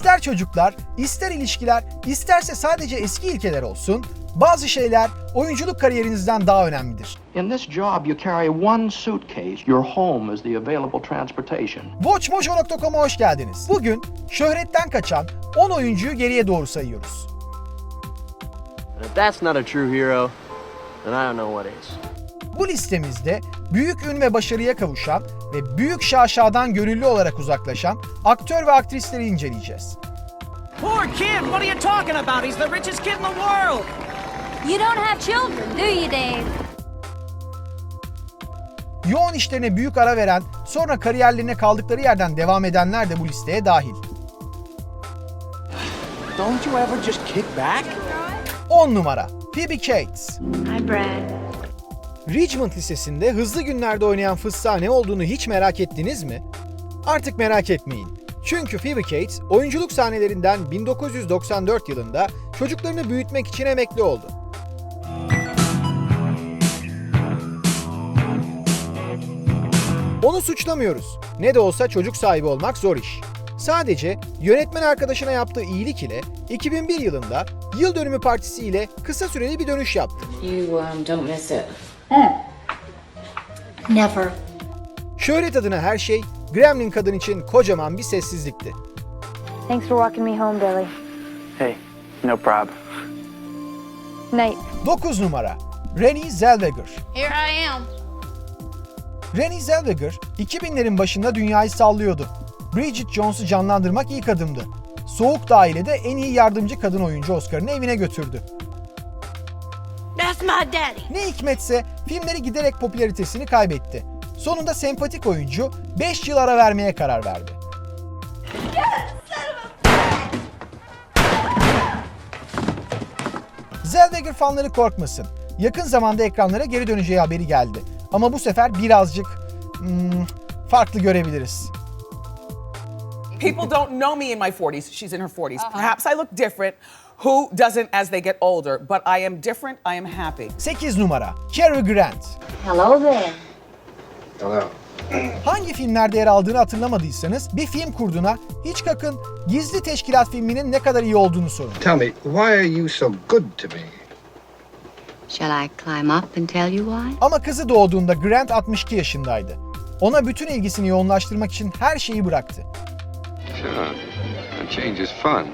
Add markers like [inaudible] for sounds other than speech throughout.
İster çocuklar, ister ilişkiler, isterse sadece eski ilkeler olsun, bazı şeyler oyunculuk kariyerinizden daha önemlidir. In this job, you carry one suitcase. Your home is the available transportation. Watchmojo.com'a hoş geldiniz. Bugün şöhretten kaçan 10 oyuncuyu geriye doğru sayıyoruz. İf that's not a true hero, then I don't know what is. Bu listemizde büyük ün ve başarıya kavuşan ve büyük şaşadan gönüllü olarak uzaklaşan aktör ve aktrisleri inceleyeceğiz. Poor kid, what are you talking about? He's the richest kid in the world. You don't have children, do you, Dave? Yoğun işlerine büyük ara veren, sonra kariyerlerine kaldıkları yerden devam edenler de bu listeye dahil. Don't you ever just kick back? 10 numara Phoebe Cates. Hi, Brad. Richmond Lisesi'nde hızlı günlerde oynayan fıstığa ne olduğunu hiç merak ettiniz mi? Artık merak etmeyin. Çünkü Phoebe Cates oyunculuk sahnelerinden 1994 yılında çocuklarını büyütmek için emekli oldu. Onu suçlamıyoruz. Ne de olsa çocuk sahibi olmak zor iş. Sadece yönetmen arkadaşına yaptığı iyilik ile 2001 yılında yıl dönümü partisi ile kısa süreli bir dönüş yaptı. You um, don't miss it. Never. Şöhret adına her şey Gremlin kadın için kocaman bir sessizlikti. Thanks for walking me home, Billy. Hey, no problem. Night. 9 numara Renée Zellweger. Here I am. Renée Zellweger 2000'lerin başında dünyayı sallıyordu. Bridget Jones'u canlandırmak ilk adımdı. Soğuk Daire'de en iyi yardımcı kadın oyuncu Oscar'ını evine götürdü. That's my daddy. Ne hikmetse filmleri giderek popülaritesini kaybetti. Sonunda sempatik oyuncu 5 yıl ara vermeye karar verdi. Zellweger fanları korkmasın. Yakın zamanda ekranlara geri döneceği haberi geldi. Ama bu sefer birazcık hmm, farklı görebiliriz. People don't know me in my 40s. She's in her 40s. Perhaps I look different. Who doesn't as they get older? But I am different. I am happy. 8 numara Cary Grant. Hello there. Hangi filmlerde yer aldığını hatırlamadıysanız bir film kurduğuna hiç kakın Gizli Teşkilat filminin ne kadar iyi olduğunu sorun. Tell me, why are you so good to me? Shall I climb up and tell you why? Ama kızı doğduğunda Grant 62 yaşındaydı. Ona bütün ilgisini yoğunlaştırmak için her şeyi bıraktı. Sure. And change is fun.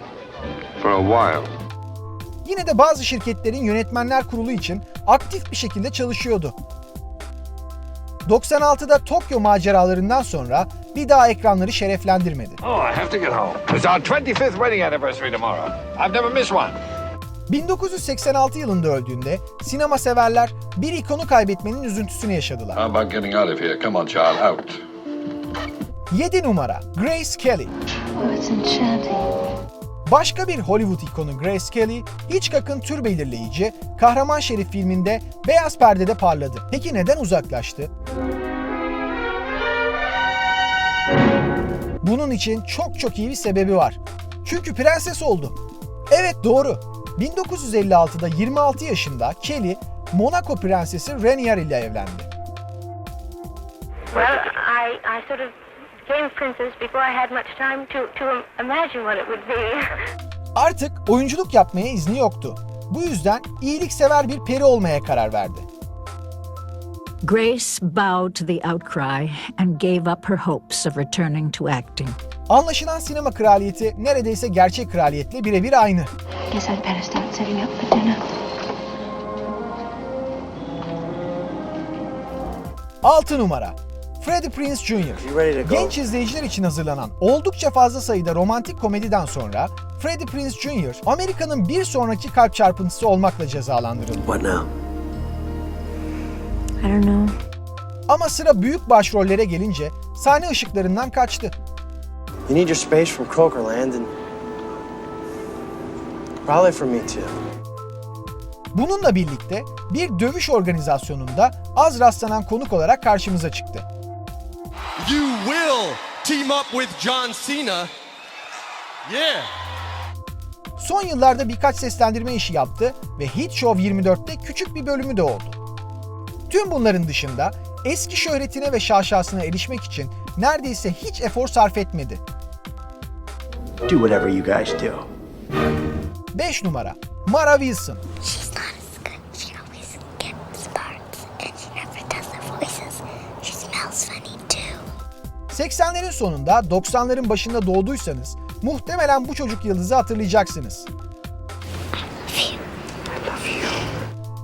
For a while. Yine de bazı şirketlerin yönetmenler kurulu için aktif bir şekilde çalışıyordu. 96'da Tokyo maceralarından sonra bir daha ekranları şereflendirmedi. Oh, I have to get home. It's our 25th wedding anniversary tomorrow. I've never missed one. 1986 yılında öldüğünde sinema severler bir ikonu kaybetmenin üzüntüsünü yaşadılar. How about getting out of here? Come on, child, out. 7 numara Grace Kelly. Oh, it's enchanting. Başka bir Hollywood ikonu Grace Kelly, Hitchcock'ın tür belirleyici Kahraman Şerif filminde beyaz perdede parladı. Peki neden uzaklaştı? Bunun için çok çok iyi bir sebebi var. Çünkü prenses oldu. Evet doğru. 1956'da 26 yaşında Kelly, Monaco prensesi Rainier ile evlendi. Well, I, I sort of a princess before I had much time to, to imagine what it would be. Artık oyunculuk yapmaya izni yoktu. Bu yüzden iyiliksever bir peri olmaya karar verdi. Grace bowed to the outcry and gave up her hopes of returning to acting. Anlaşılan sinema kraliyeti neredeyse gerçek kraliyetle birebir aynı. Guess I'd better start setting up for dinner. 6 numara Freddie Prinze Jr. Genç izleyiciler için hazırlanan oldukça fazla sayıda romantik komediden sonra Freddie Prinze Jr. Amerika'nın bir sonraki kalp çarpıntısı olmakla cezalandırıldı. What now? I don't know. Ama sıra büyük başrollere gelince sahne ışıklarından kaçtı. You need your space from Crokerland and probably from me too. Bununla birlikte bir dövüş organizasyonunda az rastlanan konuk olarak karşımıza çıktı. You will team up with John Cena. Yeah. Son yıllarda birkaç seslendirme işi yaptı ve Hit Show 24'te küçük bir bölümü de oldu. Tüm bunların dışında eski şöhretine ve şaşasına erişmek için neredeyse hiç efor sarf etmedi. do whatever you guys do. 5 numara Mara Wilson She's not as good. She always gets parts, and she never does the voices. She smells funny too. 80'lerin sonunda 90'ların başında doğduysanız muhtemelen bu çocuk yıldızı hatırlayacaksınız.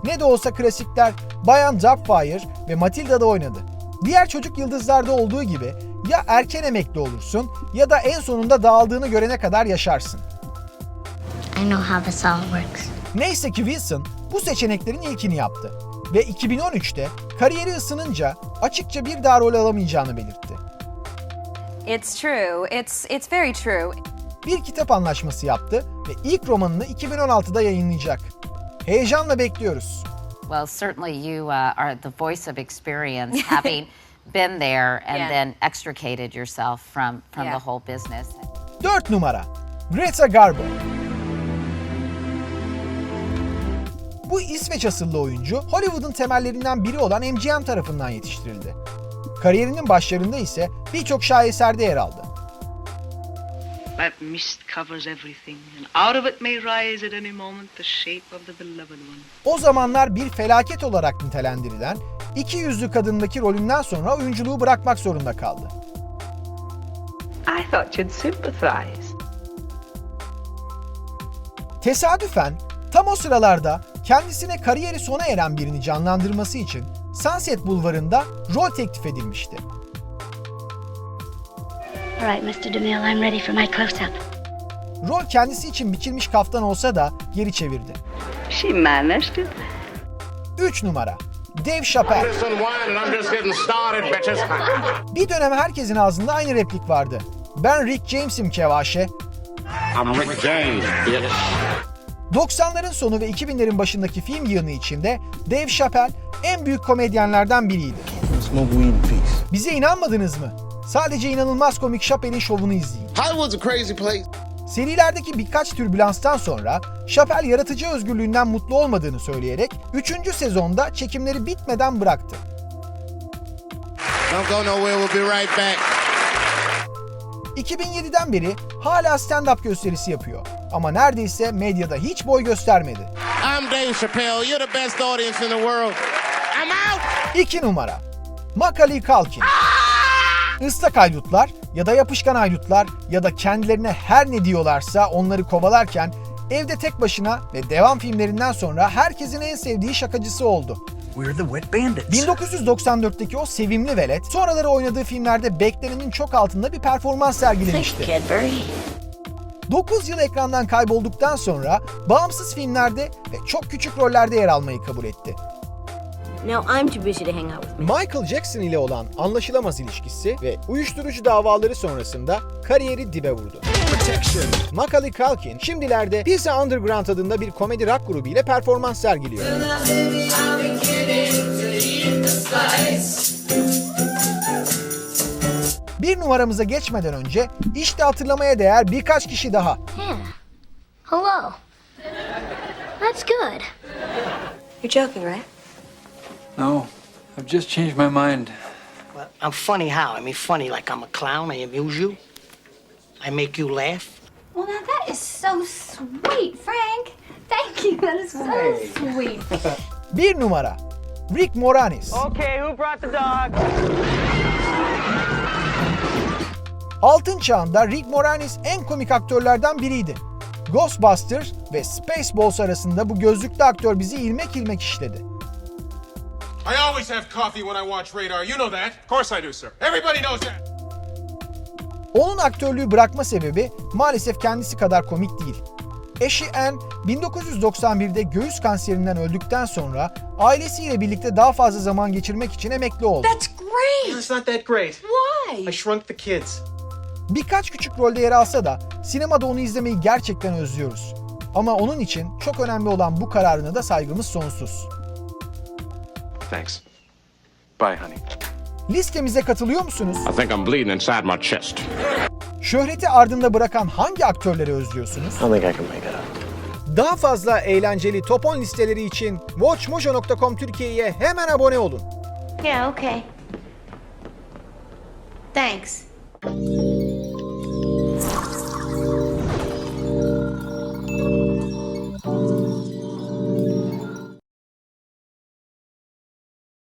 Ne de olsa klasikler Bayan Doubtfire ve Matilda'da oynadı. Diğer çocuk yıldızlarda olduğu gibi ya erken emekli olursun ya da en sonunda dağıldığını görene kadar yaşarsın. I know how this all works. Neyse ki Wilson bu seçeneklerin ilkini yaptı ve 2013'te kariyeri ısınınca açıkça bir daha rol alamayacağını belirtti. It's true. It's it's very true. Bir kitap anlaşması yaptı ve ilk romanını 2016'da yayınlayacak. Heyecanla bekliyoruz. Well, certainly you uh, are the voice of experience, [laughs] having been there and Yeah. then extricated yourself from from Yeah. the whole business. 4 numara Greta Garbo Bu İsveç asıllı oyuncu Hollywood'un temellerinden biri olan MGM tarafından yetiştirildi. Kariyerinin başlarında ise birçok şaheserde yer aldı. That mist covers everything, and out of it may rise at any moment the shape of the beloved one. O zamanlar bir felaket olarak nitelendirilen iki yüzlü kadındaki rolünden sonra oyunculuğu bırakmak zorunda kaldı. I thought you'd sympathize. Tesadüfen tam o sıralarda kendisine kariyeri sona eren birini canlandırması için Sunset Bulvarı'nda rol teklif edilmişti. All right, Mr. DeMille, I'm ready for my close-up. Rol kendisi için biçilmiş kaftan olsa da geri çevirdi. She managed it. 3 numara Dave Chappelle. Bir dönem herkesin ağzında aynı replik vardı. Ben Rick James'im Kevaşe. 90'ların sonu ve 2000'lerin başındaki film yığını içinde Dave Chappelle en büyük komedyenlerden biriydi. Bize inanmadınız mı? Sadece inanılmaz komik Chappelle'in şovunu izleyin. Hollywood's a crazy place. Serilerdeki birkaç türbülanstan sonra Chappelle yaratıcı özgürlüğünden mutlu olmadığını söyleyerek 3. sezonda çekimleri bitmeden bıraktı. Don't go nowhere. We'll be right back. 2007'den beri hala stand-up gösterisi yapıyor. Ama neredeyse medyada hiç boy göstermedi. I'm Dave Chappelle. You're the best audience in the world. I'm out. 2 numara Macaulay Culkin Islak haydutlar ya da yapışkan haydutlar ya da kendilerine her ne diyorlarsa onları kovalarken evde tek başına ve devam filmlerinden sonra herkesin en sevdiği şakacısı oldu. We're the wet bandits. 1994'teki o sevimli velet sonraları oynadığı filmlerde beklenenin çok altında bir performans sergilemişti. Cadbury. 9 yıl ekrandan kaybolduktan sonra bağımsız filmlerde ve çok küçük rollerde yer almayı kabul etti. No, I'm too busy to hang out with Michael Jackson ile olan anlaşılamaz ilişkisi ve uyuşturucu davaları sonrasında kariyeri dibe vurdu. Macaulay Culkin şimdilerde Pizza Underground adında bir komedi rock grubu ile performans sergiliyor. Bir numaramıza geçmeden önce işte hatırlamaya değer birkaç kişi daha. Yeah. Hello. That's good. You're joking, right? No, I've just changed my mind. Well, I'm funny how? I mean, funny like I'm a clown. I amuse you. I make you laugh. Well, now that is so sweet, Frank. Thank you. That is so sweet. [laughs] Bir numara Rick Moranis. Okay, who brought the dog? Altın çağında Rick Moranis en komik aktörlerden biriydi. Ghostbusters ve Spaceballs arasında bu gözlüklü aktör bizi ilmek ilmek işledi. I always have coffee when I watch Radar. You know that. Of course I do, sir. Everybody knows that. Onun aktörlüğü bırakma sebebi maalesef kendisi kadar komik değil. Eşi Anne 1991'de göğüs kanserinden öldükten sonra ailesiyle birlikte daha fazla zaman geçirmek için emekli oldu. That's great. It's not that great. Why? I shrunk the kids. Birkaç küçük rolde yer alsa da sinemada onu izlemeyi gerçekten özlüyoruz. Ama onun için çok önemli olan bu kararına da saygımız sonsuz. Thanks. Bye, honey. Listemize katılıyor musunuz? I think I'm bleeding inside my chest. Şöhreti ardında bırakan hangi aktörleri özlüyorsunuz? I think I can make it up. Daha fazla eğlenceli top 10 listeleri için watchmojo.com Türkiye'ye hemen abone olun. Yeah, okay. Thanks.